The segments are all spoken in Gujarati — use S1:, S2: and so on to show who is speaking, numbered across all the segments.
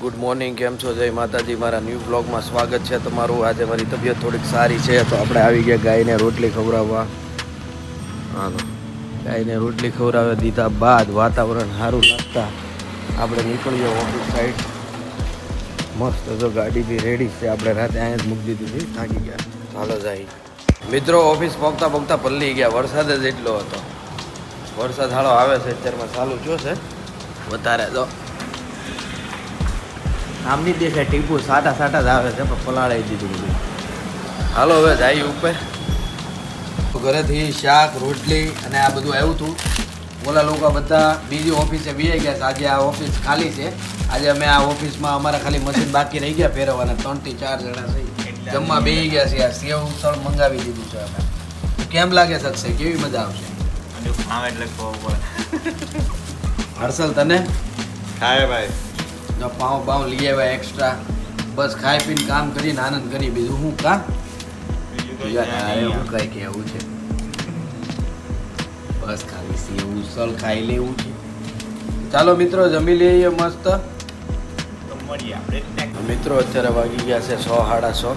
S1: ગુડ મોર્નિંગ, કેમ છો? જય માતાજી, મારા ન્યૂ બ્લોગમાં સ્વાગત છે તમારું. આજે મારી તબિયત થોડીક સારી છે, તો આપણે આવી ગયા ગાયને રોટલી ખવડાવવા. હાલો. ગાયને રોટલી ખવડાવી દીધા બાદ વાતાવરણ સારું લાગતા આપણે નીકળીએ ઓફિસ સાઈડ. મસ્ત જો ગાડી બી રેડી છે, આપણે રાતે અહીંયા જ મૂકી દીધી હતી થાકી ગયા. ચાલો જાય. મિત્રો, ઓફિસ પહોંચતા પહોંચતા પલ્લી ગયા, વરસાદ જ એટલો હતો. વરસાદ હાળો આવે છે, અત્યારમાં ચાલુ થયો છે. વધારે તો આમ નહીં દેખાય ટીપુ સાટા સાટા જ આવે છે પણ પલાળાઈ દીધું બધું. હાલો હવે જાય ઉપર. ઘરેથી શાક રોટલી અને આ બધું આવ્યું હતું. ઓલા લોકો બધા બીજી ઓફિસે બીજાઈ ગયા છે. આજે આ ઓફિસ ખાલી છે. આજે અમે આ ઓફિસમાં અમારા ખાલી મશીન બાકી રહી ગયા ફેરવવાના. ત્રણથી ચાર જણા છે. જમવા બેસી ગયા છે. આ સેવ સળ મંગાવી દીધું છે અમે. કેમ લાગે શકશે કેવી મજા આવશે?
S2: અને એટલે
S1: હર્ષલ તને?
S2: ખાય ભાઈ.
S1: જો પાઉં પાઉં લઈ આવ્યા એક્સ્ટ્રા બસ ખાઈ પીને કામ કરીને આનંદ કરી બીજું હું કા?
S2: બીજું કઈ
S1: યાર,
S2: છે.
S1: એવું બસ ખાલી સેવ ઉસળ ખાઈ લેવું છે. ચાલો મિત્રો જમી લઈએ મસ્ત. મિત્રો અત્યારે વાગી ગયા છે સો સાડા સો.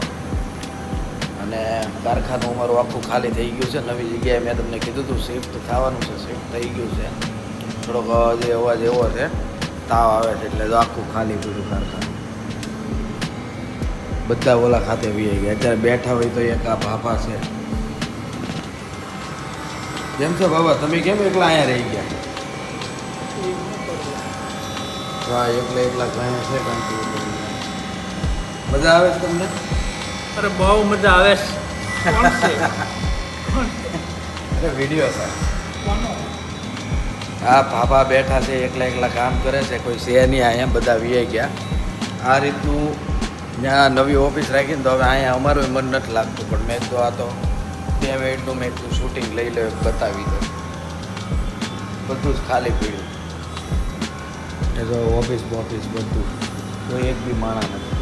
S1: અને કારખાનું અમારું આખું ખાલી થઈ ગયું છે. નવી જગ્યાએ મેં તમને કીધું હતું શિફ્ટ થવાનું છે શિફ્ટ થઈ ગયું છે. થોડોક જે અવાજ એવો છે. તાવ આવે છે એટલે આખું ખાલી પડ્યું કારખાનું બધા ઓલા ખાતે વી ગયા. અત્યારે બેઠા હોય તો એક આ ભાભા છે. કેમ છો બાબા તમે કેમ એકલા અહીંયા રહી ગયા? હા એકલા એકલા ગયા છે કારણ મજા આવે છે તમને?
S3: અરે બહુ મજા આવે છે.
S1: અરે વીડિયો છે. હા ભાભા બેઠા છે, એકલા એકલા કામ કરે છે, કોઈ છે નહીં અહીંયા, બધા વીઆઈ ગયા. આ રીતનું ત્યાં નવી ઓફિસ રાખીને તો હવે અહીંયા અમારું મન નથી લાગતું, પણ મેં તો આ તો બે મિનિટનું મેં તું શૂટિંગ લઈ લે બતાવી દો બધું જ ખાલી પીડ્યું. એ તો ઓફિસ બોફિસ બધું, કોઈ એક બી માણા નથી.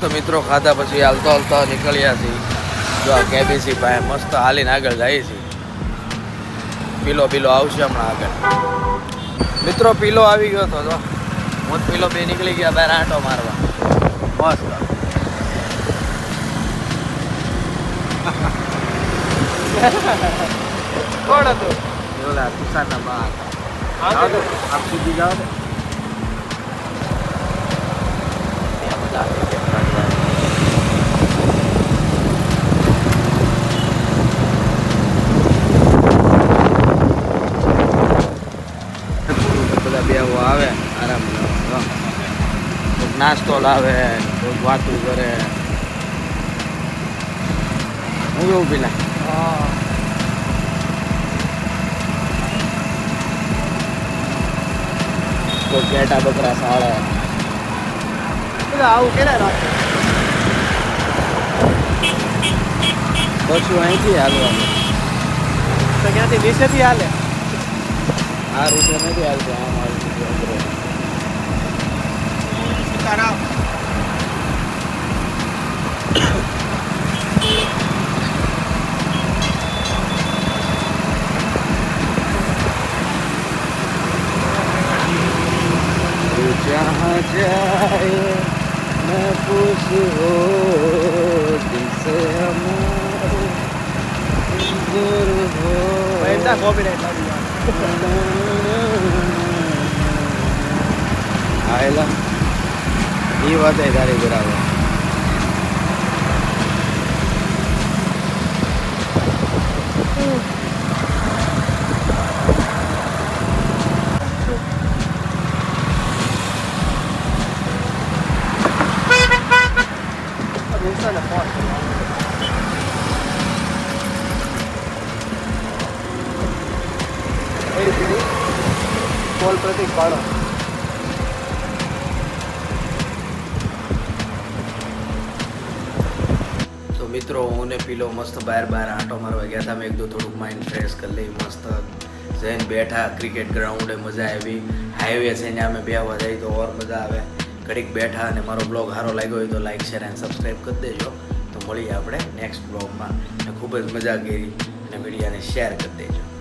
S1: તો મિત્રો ખાધા પછી હાલતો હાલતો નીકળ્યા છીએ. જો આ કેબીસી પાસે મસ્ત હાલીને આગળ જાય છે. પીલો પીલો આવશે હમણાં આગળ. મિત્રો પીલો આવી ગયો હતો તો હું પીલો બે નીકળી ગયા બહાર આંટો મારવા. મસ્ત.
S3: કોણ હતું?
S1: ઓલા તુષારના બા આપ સુધી જાઓ તો. ત્યાં બધા આવે છે, ફરવા. બધા બેવો આવે આરામ કોઈક નાસ્તો લાવે કોઈક વાતું કરે. હું કેવું પેલા. કોઈ પેટા બકરા સાળે.
S3: આવું કેટલા રાખે?
S1: પછી અહીંથી હાલવાનું
S3: તો ક્યાંથી નીચેથી હાલે?
S1: આ રૂટે નથી હાલતો આમ હાલતું
S3: Shout
S1: out. जहाँ जाए मैं खुश हो दिल से हमारे दूर हो
S3: ऐसा कॉपीराइट लग गया
S1: आयला એ વાત તારી બરાબર.
S3: એ કોલ પ્રતિક પાડો.
S1: મિત્રો, હું ને પીલો મસ્ત બહાર બહાર આંટો મારવા ગયા હતા મેં એકદમ થોડુંક માઇન્ડ ફ્રેશ કરી લઈ, મસ્ત જઈને બેઠા ક્રિકેટ ગ્રાઉન્ડે મજા આવી. હાઈવે છે ને અમે બેહવા જઈએ તો ઓર મજા આવે. ઘડીક બેઠા અને મારો બ્લોગ સારો લાગ્યો હોય તો લાઈક શેર એન્ડ સબસ્ક્રાઈબ કરી દેજો. તો મળીએ આપણે નેક્સ્ટ બ્લોગમાં ખૂબ જ મજા કરી અને વિડીયાને શેર કરી દેજો.